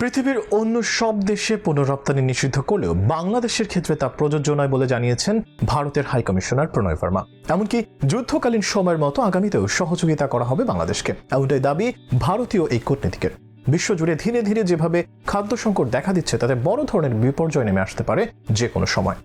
পৃথিবীর অন্য সব দেশে পুনরপ্তানি নিষিদ্ধ করলেও বাংলাদেশের ক্ষেত্রে তা প্রযোজ্য নয় বলে জানিয়েছেন ভারতের হাইকমিশনার প্রণয় ভার্মা। এমনকি যুদ্ধকালীন সময়ের মতো আগামীতেও সহযোগিতা করা হবে বাংলাদেশকে। এমনটাই দাবি ভারতীয় এই কূটনীতিকের। বিশ্বজুড়ে ধীরে ধীরে যেভাবে খাদ্য সংকট দেখা দিচ্ছে, তাতে বড় ধরনের বিপর্যয় নেমে আসতে পারে যে কোনো সময়।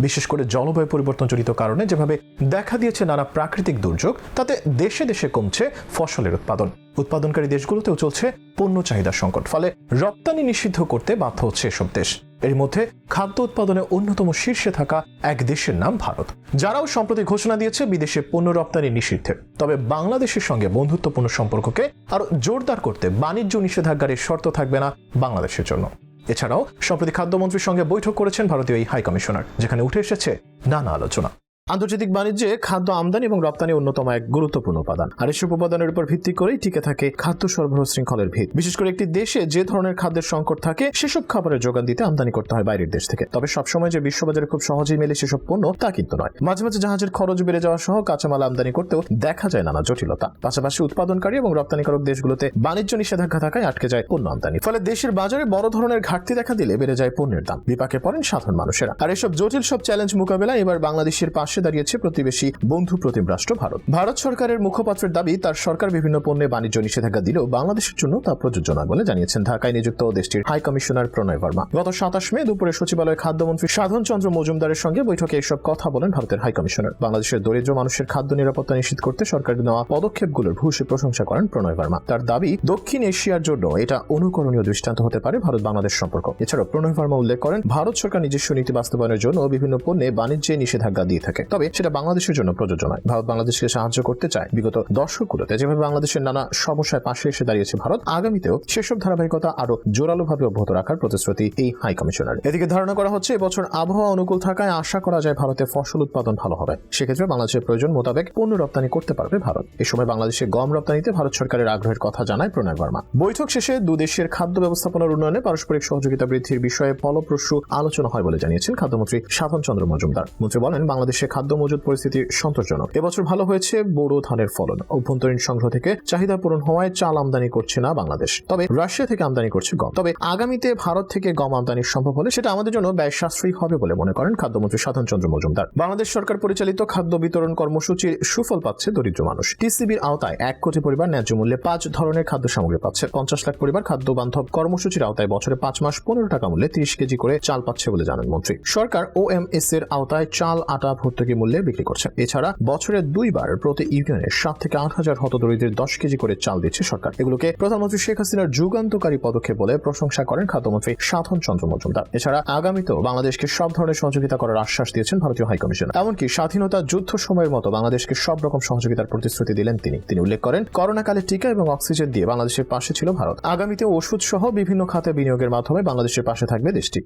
বিশেষ করে জলবায়ু পরিবর্তনজনিত কারণে যেভাবে দেখা দিয়েছে নানা প্রাকৃতিক দুর্যোগ, তাতে দেশে দেশে কমছে ফসলের উৎপাদন। উৎপাদনকারী দেশগুলোতেও চলছে পণ্য চাহিদা সংকট, ফলে রপ্তানি নিষিদ্ধ করতে বাধ্য হচ্ছে এসব দেশ। এর মধ্যে খাদ্য উৎপাদনে অন্যতম শীর্ষে থাকা এক দেশের নাম ভারত। যারাও সম্প্রতি ঘোষণা দিয়েছে বিদেশে পণ্য রপ্তানি নিষিদ্ধের তবে বাংলাদেশের সঙ্গে বন্ধুত্বপূর্ণ সম্পর্ককে আরও জোরদার করতে বাণিজ্য নিষেধাজ্ঞার শর্ত থাকবে না বাংলাদেশের জন্য। এছাড়াও, সম্প্রতি খাদ্যমন্ত্রীর সঙ্গে বৈঠক করেছেন ভারতীয় এই হাই কমিশনার যেখানে উঠে এসেছে নানা আলোচনা। আন্তর্জাতিক বাণিজ্যে খাদ্য আমদানি এবং রপ্তানি অন্যতম এক গুরুত্বপূর্ণ উপাদান। আর এসব উপাদানের উপর ভিত্তি করেই টিকে থাকে খাদ্য সরবরাহ শৃঙ্খলের ভিত। বিশেষ করে একটি দেশে যে ধরনের খাদ্যের সংকট থাকে, সেসব খাবারের যোগান দিতে আমদানি করতে হয় বাইরের দেশ থেকে। তবে সবসময় যে বিশ্ববাজারে খুব সহজেই মেলে সেসব পণ্য, তা কিন্তু নয়। মাঝে মাঝে জাহাজের খরচ বেড়ে যাওয়া সহ কাঁচামাল আমদানি করতেও দেখা যায় নানা জটিলতা। পাশাপাশি উৎপাদনকারী এবং রপ্তানিকারক দেশগুলোতে বাণিজ্য নিষেধাজ্ঞা থাকায় আটকে যায় পণ্য আমদানি। ফলে দেশের বাজারে বড় ধরনের ঘাটতি দেখা দিলে বেড়ে যায় পণ্যের দাম। বিপাকে পড়েন সাধারণ মানুষেরা। আর এসব জটিল সব চ্যালেঞ্জ মোকাবেলায় এবার বাংলাদেশের পাশে দাঁড়িয়েছে প্রতিবেশী বন্ধু প্রতিম রাষ্ট্র ভারত। ভারত সরকারের মুখপাত্রের দাবি, তার সরকার বিভিন্ন পণ্যে বাণিজ্য নিষেধাজ্ঞা দিলেও বাংলাদেশের জন্য তা প্রযোজ্য নয় বলে জানিয়েছেন ঢাকায় নিযুক্ত দেশটির হাই কমিশনার প্রণয় বর্মা গত সাতাশ মে দুপুরে সচিবালয়ে খাদ্যমন্ত্রী সাধন চন্দ্র মজুমদারের সঙ্গে বৈঠকে এসব কথা বলেন ভারতের হাই কমিশনার। বাংলাদেশের দরিদ্র মানুষের খাদ্য নিরাপত্তা নিশ্চিত করতে সরকারের নেওয়া পদক্ষেপগুলোর ভূয়সী প্রশংসা করেন প্রণয় বর্মা তার দাবি, দক্ষিণ এশিয়ার জন্য এটা অনুকরণীয় দৃষ্টান্ত হতে পারে ভারত বাংলাদেশ সম্পর্ক। এছাড়াও প্রণয় বর্মা উল্লেখ করেন, ভারত সরকার নিজস্ব নীতি বাস্তবায়নের জন্য বিভিন্ন পণ্যে বাণিজ্যে নিষেধাজ্ঞা দিয়ে থাকে। তবে সেটা বাংলাদেশের জন্য প্রযোজ্য নয়। ভারত বাংলাদেশকে সাহায্য করতে চায় বিগত দশকগুলোতে যেভাবে বাংলাদেশের নানা সমস্যায় পাশে এসে দাঁড়িয়েছে ভারত, আগামীতেও সেসব ধারাবাহিকতা আরও জোরালোভাবে অব্যাহত রাখার প্রতিশ্রুতি এই হাই কমিশনার এদিকে ধারণা করা হচ্ছে, এবছর আবহাওয়া অনুকূল থাকায় আশা করা যায় ভারতে ফসল উৎপাদন ভালো হবে। সেক্ষেত্রে বাংলাদেশের প্রয়োজন মোতাবেক পণ্য রপ্তানি করতে পারবে ভারত। এ সময় বাংলাদেশে গম রপ্তানিতে ভারত সরকারের আগ্রহের কথা জানায় প্রণয় বর্মা। বৈঠক শেষে দু দেশের খাদ্য ব্যবস্থাপনার উন্নয়নে পারস্পরিক সহযোগিতা বৃদ্ধির বিষয়ে ফলপ্রসূ আলোচনা হয় বলে জানিয়েছেন খাদ্যমন্ত্রী সাধন চন্দ্র মজুমদার। মন্ত্রী বলেন, বাংলাদেশে খাদ্য মজুদ পরিস্থিতি সন্তোষজনক। এবছর ভালো হয়েছে বোরো ধানের ফলন। অভ্যন্তরীণ সংগ্রহ থেকে চাহিদা পূরণ হওয়ায় চাল আমদানি করছে না বাংলাদেশ। তবে রাশিয়া থেকে আমদানি করছে গম। তবে আগামীতে ভারত থেকে গম আমদানি সম্ভব হলে সেটা আমাদের জন্য ব্যয় সাশ্রয়ী হবে বলে মনে করেন খাদ্যমন্ত্রী সাধন চন্দ্র মজুমদার। বাংলাদেশ সরকার পরিচালিত খাদ্য বিতরণ কর্মসূচির সুফল পাচ্ছে দরিদ্র মানুষ। টিসিবির আওতায় এক কোটি পরিবার ন্যায্য মূল্যে পাঁচ ধরনের খাদ্য সামগ্রী পাচ্ছে। পঞ্চাশ লাখ পরিবার খাদ্য বান্ধব কর্মসূচির আওতায় বছরে পাঁচ মাস পনেরো টাকা মূল্যে তিরিশ কেজি করে চাল পাচ্ছে বলে জানান মন্ত্রী। সরকার ও এম এস এর আওতায় চাল, আটা ভর্তুকি মূল্যে বিক্রি করছে এছাড়া বছরে দুইবার প্রতি ইউনিয়নে সাত থেকে আট হাজার হতদরিদ্রের দশ কেজি করে চাল দিচ্ছে সরকার। এগুলোকে প্রধানমন্ত্রী শেখ হাসিনার যুগান্তকারী পদক্ষেপ বলে প্রশংসা করেন খাদ্যমন্ত্রী সাধন চন্দ্র মজুমদার। এছাড়া আগামীতেও বাংলাদেশকে সব ধরনের সহযোগিতা করার আশ্বাস দিয়েছেন ভারতীয় হাইকমিশন এমনকি স্বাধীনতা যুদ্ধ সময়ের মতো বাংলাদেশকে সব রকম সহযোগিতার প্রতিশ্রুতি দিলেন তিনি। তিনি উল্লেখ করেন, করোনাকালে টিকা এবং অক্সিজেন দিয়ে বাংলাদেশের পাশে ছিল ভারত। আগামীতে ওষুধ সহ বিভিন্ন খাতে বিনিয়োগের মাধ্যমে বাংলাদেশের পাশে থাকবে দেশটি।